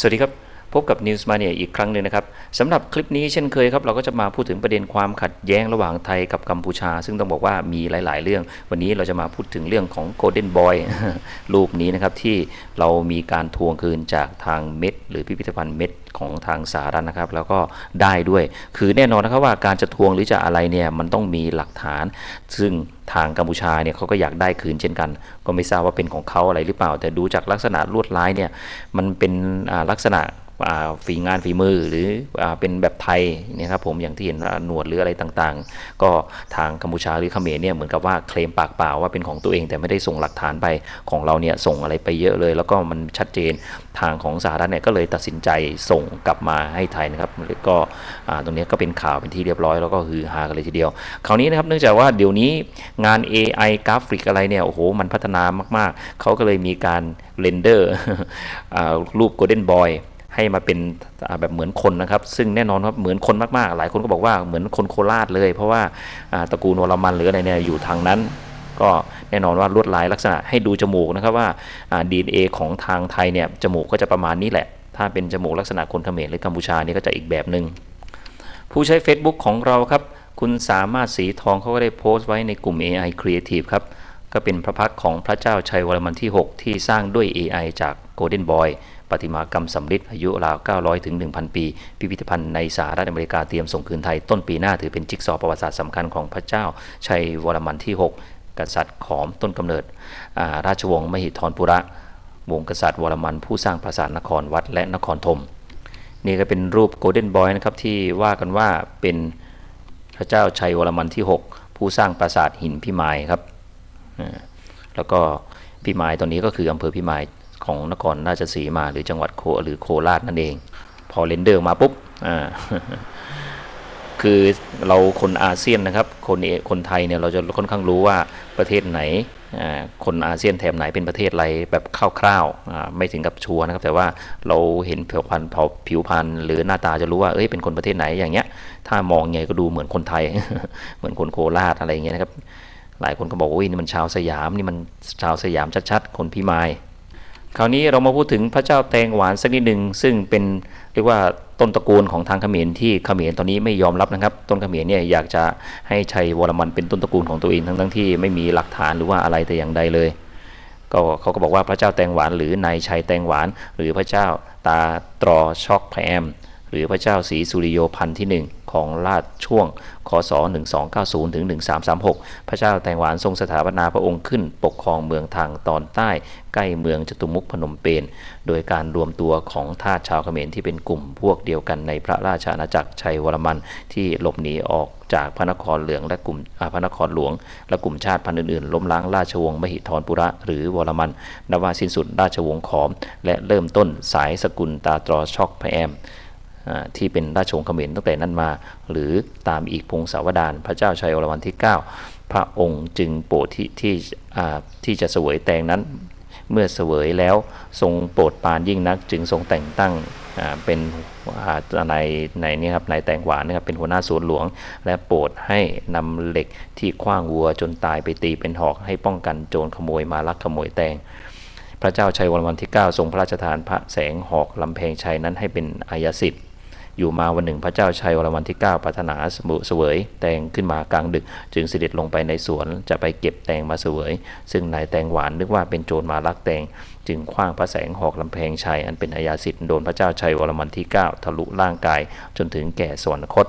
สวัสดีครับ พบกับ News Mania อีกครั้งหนึ่งนะครับสำหรับคลิปนี้เช่นเคยครับ เราก็จะมาพูดถึงประเด็นความขัดแย้งระหว่างไทยกับกัมพูชา ซึ่งต้องบอกว่ามีหลาย ๆ เรื่อง วันนี้เราจะมาพูดถึงเรื่องของ Golden Boy รูปนี้นะครับ ที่เรามีการทวงคืนจากทางเม็ด หรือพิพิธภัณฑ์เม็ดของทางสหรัฐนะครับ แล้วก็ได้ด้วย คือแน่นอนนะครับว่าการจะทวงหรือจะอะไรเนี่ยมันต้องมีหลักฐาน ซึ่งทางกัมพูชาเนี่ยเขาก็อยากได้คืนเช่นกัน ก็ไม่ทราบว่าเป็นของเขาอะไรหรือเปล่า แต่ดูจากลักษณะลวดลายเนี่ยมันเป็นลักษณะ ฝีงานฝีมือหรืออเป็นแบบไทยนี่ครับผมอย่างที่เห็นหนวดหรืออะไรต่างๆ ก็ทางกัมพูชาหรือเขมรเนี่ยเหมือนกับว่าเคลมปากเปล่าว่าเป็นของตัวเองแต่ไม่ได้ส่งหลักฐานไปของเราเนี่ยส่งอะไรไปเยอะเลย แล้วก็มันชัดเจนทางของสหรัฐเนี่ยก็เลยตัดสินใจส่งกลับมาให้ไทยนะครับแล้วก็ตรงนี้ก็เป็นข่าวเป็นที่เรียบร้อยแล้วก็คือฮากันเลยทีเดียว คราวนี้นะครับเนื่องจากว่าเดี๋ยวนี้งาน AI กราฟิกอะไรเนี่ยโอ้โหมันพัฒนามากๆ เขาก็เลยมีการเรนเดอร์รูป Golden Boy ให้มาเป็นแบบเหมือนคนนะครับ ซึ่งแน่นอนครับเหมือนคนมากๆ หลายคนก็บอกว่าเหมือนคนโคราชเลย เพราะว่าตระกูลวรมันหรืออะไรเนี่ยอยู่ทางนั้น ก็แน่นอนว่าลวดลายลักษณะให้ดูจมูกนะครับว่าดีเอ็นเอของทางไทยเนี่ยจมูกก็จะประมาณนี้แหละ ถ้าเป็นจมูกลักษณะคนเขมรหรือกัมพูชานี่ก็จะอีกแบบหนึ่งผู้ใช้ Facebook ของเราครับ คุณสามารถสีทองเขาก็ได้โพสต์ไว้ในกลุ่ม AI Creative ครับ ก็เป็นพระพักของพระเจ้าชัยวรมันที่ 6 ที่สร้างด้วย AI จาก Golden Boy ประติมากรรมสำริดอายุราว 900 ถึง 1,000 ปี พิพิธภัณฑ์ในสหรัฐอเมริกาเตรียมส่งคืนไทย ต้นปีหน้าถือเป็นจิ๊กซอว์ประวัติศาสตร์สำคัญของพระเจ้าชัยวรมันที่ 6 กษัตริย์ขอมต้นกำเนิดาราชวงศ์มหิธรปุระ วงศ์กษัตริย์วรมันผู้สร้างปราสาทนครวัดและนครธมนี่ก็เป็นรูป Golden Boy นะครับที่ว่ากันว่าเป็นพระเจ้าชัยวรมันที่ 6 ผู้สร้างปราสาทหินพิมายครับ แล้วก็พิมายตอนนี้ก็คืออำเภอพิมายของนครราชสีมาหรือจังหวัดโคหรือโคราชนั่นเอง พอเรนเดอร์มาปุ๊บคือเราคนอาเซียนนะครับ คนคนไทยเนี่ยเราจะค่อนข้างรู้ว่าประเทศไหนคนอาเซียนแถบไหนเป็นประเทศอะไรแบบคร่าวๆไม่ถึงกับชัวร์นะครับ แต่ว่าเราเห็นผิวพรรณผิวพรรณหรือหน้าตาจะรู้ว่าเอ้ยเป็นคนประเทศไหนอย่างเงี้ย ถ้ามองไงก็ดูเหมือนคนไทย เหมือนคนโคราชอะไรเงี้ยนะครับ หลายคนก็บอกว่าอินี่มันชาวสยามนี่มันชาวสยามชัดๆ คนพิมายคราวนี้เรามาพูดถึงพระเจ้าแตงหวานสักนิดหนึ่งซึ่งเป็นเรียกว่าต้นตระกูลของทางเขมรที่เขมรตอนนี้ไม่ยอมรับนะครับ ต้นเขมรเนี่ยอยากจะให้ชัยวรมันเป็นต้นตระกูลของตัวเองทั้งทั้งที่ไม่มีหลักฐานหรือว่าอะไรแต่อย่างใดเลย ก็เขาก็บอกว่าพระเจ้าแตงหวาน หรือนายชัยแตงหวาน หรือพระเจ้าตาตรอช็อกแพม รือพระเจ้าศรีสุริโยพันธ์ที่ 1 ของราชช่วงคศ1290ถึง1336 พระเจ้าแตงหวานทรงสถาปนาพระองค์ขึ้นปกครองเมืองทางตอนใต้ ใกล้เมืองจตุมุขพนมเปญโดยการรวมตัวของทาสชาวเขมรที่เป็นกลุ่มพวกเดียวกันในพระราชอาณาจักรชัยวรมันที่หลบหนีออกจากพระนครเหลืองและกลุ่มพระนครหลวง และกลุ่มชาติพันธุ์อื่นๆ ล้มล้างราชวงศ์มหิธรปุระ หรือวรมันนว่าสิ้นสุดราชวงศ์ขอม และเริ่มต้นสายสกุลตาตรอช็อกพระแอม ที่เป็นราชวงศ์เขมรตั้งแต่นั้นมา หรือตามอีกพงศาวดารพระเจ้าชัยวรมันที่ 9 พระองค์จึงโปรดที่ที่ที่จะเสวยแตงนั้น เมื่อเสวยแล้วทรงโปรดปานยิ่งนัก จึงทรงแต่งตั้งเป็นอ่าในในนี่ครับนายแตงหวานนะครับเป็นหัวหน้าสวนหลวง และโปรดให้นำเหล็กที่คว้างวัวจนตายไปตีเป็นหอกให้ป้องกันโจรขโมยมาลักขโมยแตงพระเจ้าชัยวรมันที่ 9 ทรงพระราชทานพระแสงหอกลำแพงชัยนั้นให้เป็นอายสิทธิ์ อยู่มาวันหนึ่งพระเจ้าชัยวรมันที่ 9ปรารถนาสมุเสวยแตงขึ้นมากลางดึก จึงเสด็จลงไปในสวนจะไปเก็บแตงมาเสวย ซึ่งนายแตงหวานนึกว่าเป็นโจรมาลักแตง จึงคว้างพระแสงหอกลำแพงชัยอันเป็นอายาสิทธิ์โดนพระเจ้าชัยวรมันที่ 9 ทะลุร่างกายจนถึงแก่สวรรคต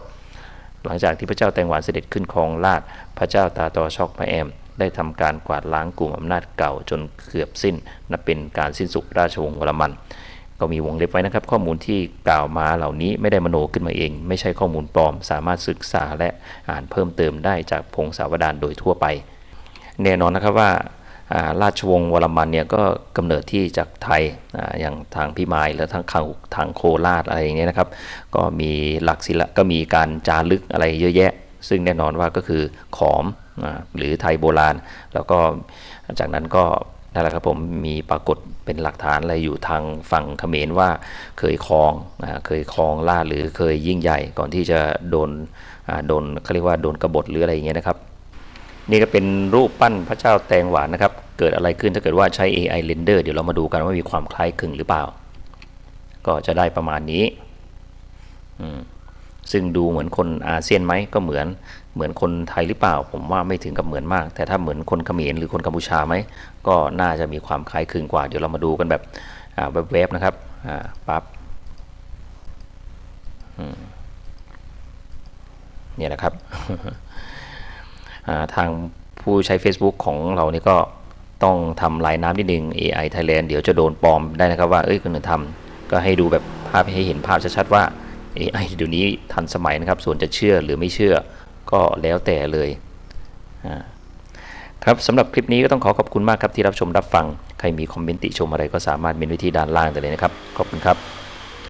หลังจากที่พระเจ้าแตงหวานเสด็จขึ้นครองราชพระเจ้าตาตอชอกพระแอมได้ทำการกวาดล้างกลุ่มอำนาจเก่าจนเกือบสิ้นนับเป็นการสิ้นสุดราชวงศ์วรมัน ก็มีวงเล็บไว้นะครับ ข้อมูลที่กล่าวมาเหล่านี้ไม่ได้มโนขึ้นมาเอง ไม่ใช่ข้อมูลปลอม สามารถศึกษาและอ่านเพิ่มเติมได้จากพงศาวดารโดยทั่วไป แน่นอนนะครับว่าราชวงศ์วรมันเนี่ยก็กำเนิดที่จากไทยออย่างทางพิมายและทางทางทางโคราชอะไรอย่างเงี้ยนะครับ ก็มีหลักศิลปะก็มีการจารึกอะไรเยอะแยะ ซึ่งแน่นอนว่าก็คือขอมอหรือไทยโบราณ แล้วก็จากนั้นก็ นั่นแหละครับผมมีปรากฏเป็นหลักฐานอะไรอยู่ทางฝั่งเขมรว่าเคยครองอเคยครองราหรือเคยยิ่งใหญ่ก่อนที่จะโดนโดนเขาเรียกว่าโดนกบฏหรืออะไรอย่างเงี้ยนะครับนี่ก็เป็นรูปปั้นพระเจ้าแตงหวานนะครับ เกิดอะไรขึ้นถ้าเกิดว่าใช้ AI render เดี๋ยวเรามาดูกันว่ามีความคล้ายคลึงหรือเปล่า ก็จะได้ประมาณนี้ ซึ่งดูเหมือนคนอาเซียนไหมก็เหมือนเหมือนคนไทยหรือเปล่า ผมว่าไม่ถึงกับเหมือนมาก แต่ถ้าเหมือนคนเขมรหรือคนกัมพูชาไหมก็น่าจะมีความคล้ายคลึงกว่า เดี๋ยวเรามาดูกันแบบแวบๆนะครับปั๊บเนี่ยนะครับทางผู้ใช้ Facebook ของเรานี่ก็ต้องทำลายน้ำนิดนึง AI Thailand เดี๋ยวจะโดนปลอมได้นะครับว่า เอ้ยคนอื่นทำก็ให้ดูแบบภาพให้เห็นภาพชัดๆว่า AI เดี๋ยวนี้ทันสมัยนะครับ ส่วนจะเชื่อหรือไม่เชื่อก็แล้วแต่เลยครับสำหรับคลิปนี้ก็ต้องขอขอบคุณมากครับที่รับชมรับฟัง ใครมีคอมเมนต์ติชมอะไรก็สามารถเมนไว้ที่ด้านล่างได้เลยนะครับ ขอบคุณครับ